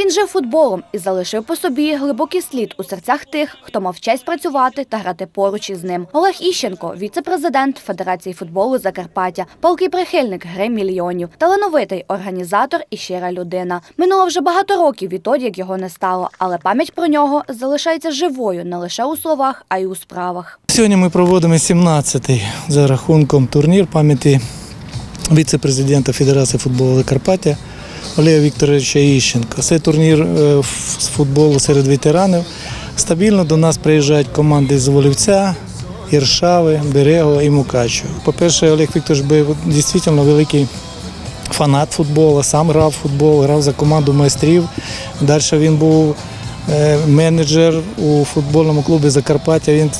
Він жив футболом і залишив по собі глибокий слід у серцях тих, хто мав честь працювати та грати поруч із ним. Олег Іщенко, віце-президент Федерації футболу Закарпаття, палкий прихильник гри мільйонів, талановитий організатор і щира людина. Минуло вже багато років відтоді, як його не стало, але пам'ять про нього залишається живою не лише у словах, а й у справах. Сьогодні ми проводимо 17-й за рахунком турнір пам'яті віце-президента Федерації футболу Закарпаття Олега Вікторовича Іщенка. Це турнір е, з футболу серед ветеранів. Стабільно до нас приїжджають команди з Волівця, Іршави, Берего і Мукачу. По-перше, Олег Вікторович був дійсно великий фанат футболу, сам грав в футбол, грав за команду майстрів. Далі він був менеджер у футбольному клубі Закарпаття. Він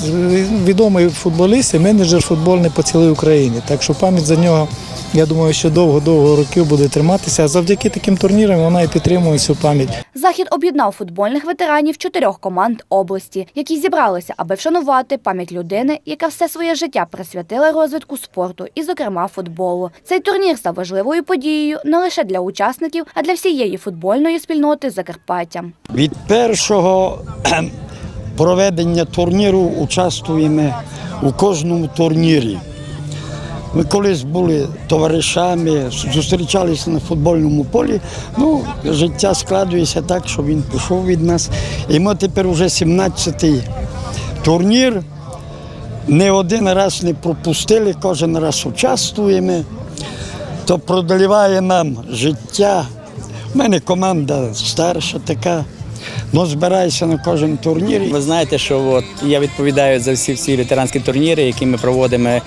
відомий футболіст і менеджер футбольний по цілій Україні. Так що пам'ять за нього, я думаю, що довго-довго років буде триматися. А завдяки таким турнірам вона і підтримує цю пам'ять. Захід об'єднав футбольних ветеранів чотирьох команд області, які зібралися, аби вшанувати пам'ять людини, яка все своє життя присвятила розвитку спорту і, зокрема, футболу. Цей турнір став важливою подією не лише для учасників, а для всієї футбольної спільноти Закарпаття. Від першого кхем, проведення турніру участвуємо у кожному турнірі. Ми колись були товаришами, зустрічалися на футбольному полі. Ну, життя складується так, що він пішов від нас. І ми тепер вже 17-й турнір. Не один раз не пропустили, кожен раз участвуємо. То продаливає нам життя. У мене команда старша така, ну збираюся на кожен турнір. Ви знаєте, що от я відповідаю за всі всі ветеранські турніри, які ми проводимо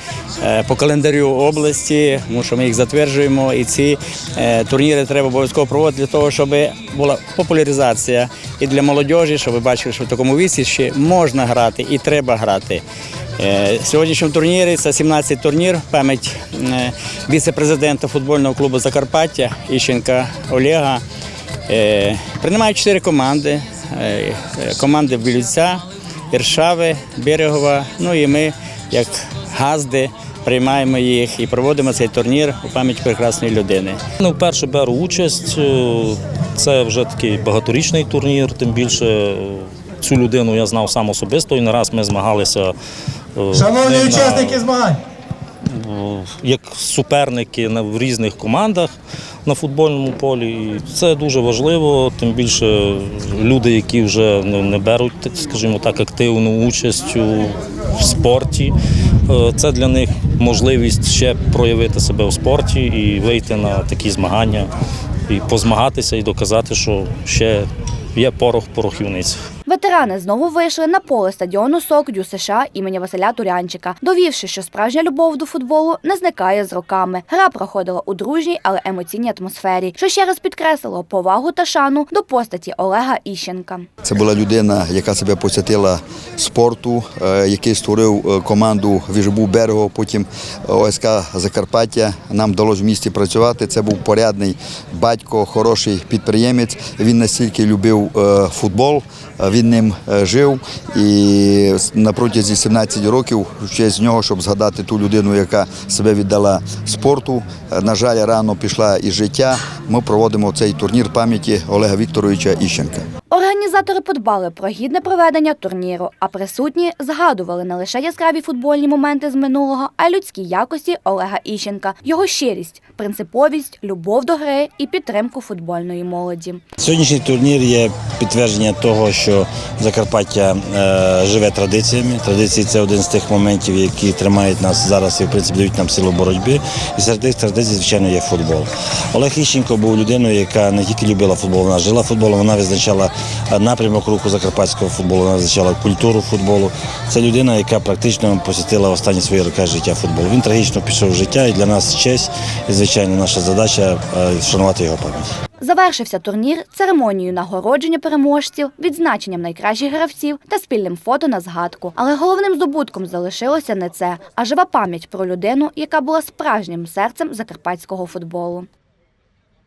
е, по календарю області, тому що ми їх затверджуємо. І ці е, турніри треба обов'язково проводити для того, щоб була популяризація і для молодіжі, щоб ви бачили, що в такому віці ще можна грати і треба грати. Е, Сьогоднішньому турнірі це 17-й турнір, пам'ять віце-президента футбольного клубу Закарпаття Іщенка Олега. Е, Приймають чотири команди. Е, Команди Білюця, Іршави, Берегова. Ну і ми, як газди, приймаємо їх і проводимо цей турнір у пам'ять прекрасної людини. Ну, вперше беру участь. е, Це вже такий багаторічний турнір, тим більше цю людину я знав сам особисто і не раз ми змагалися. Шановні на- учасники змагань! Як суперники в різних командах на футбольному полі. І це дуже важливо, тим більше люди, які вже не, беруть, скажімо так, активну участь у спорті. е, Це для них можливість ще проявити себе в спорті і вийти на такі змагання, і позмагатися, і доказати, що ще є порох в порохівницях. Ветерани знову вийшли на поле стадіону СОК Дю США імені Василя Турянчика, довівши, що справжня любов до футболу не зникає з роками. Гра проходила у дружній, але емоційній атмосфері, що ще раз підкреслило повагу та шану до постаті Олега Іщенка. Це була людина, яка себе посвятила спорту, е, який створив е, команду Віжбу Берего, потім ОСК Закарпаття. Нам вдалося в місті працювати. Це був порядний батько, хороший підприємець. Він настільки любив е, футбол, е, він ним е, жив. І на протязі 17 років, в честь нього, щоб згадати ту людину, яка себе віддала спорту. е, На жаль, рано пішла із життя. Ми проводимо цей турнір пам'яті Олега Вікторовича Іщенка. Організатори подбали про гідне проведення турніру, а присутні згадували не лише яскраві футбольні моменти з минулого, а й людські якості Олега Іщенка, його щирість, принциповість, любов до гри і підтримку футбольної молоді. Сьогоднішній турнір є підтвердження того, що Закарпаття е, живе традиціями. Традиції це один з тих моментів, які тримають нас зараз і в принципі дають нам силу боротьби. І серед тих традицій, звичайно, є футбол. Олег Іщенко був людиною, яка не тільки любила футбол, вона жила футболом, вона визначала е, напрямок руху закарпатського футболу, вона визначала культуру футболу. Це людина, яка практично посвятила останні свої роки життя футболу. Він трагічно пішов в життя, і для нас честь, і звичайно, наша задача е, вшанувати його пам'ять. Завершився турнір церемонією нагородження переможців, відзначенням найкращих гравців та спільним фото на згадку. Але головним здобутком залишилося не це, а жива пам'ять про людину, яка була справжнім серцем закарпатського футболу.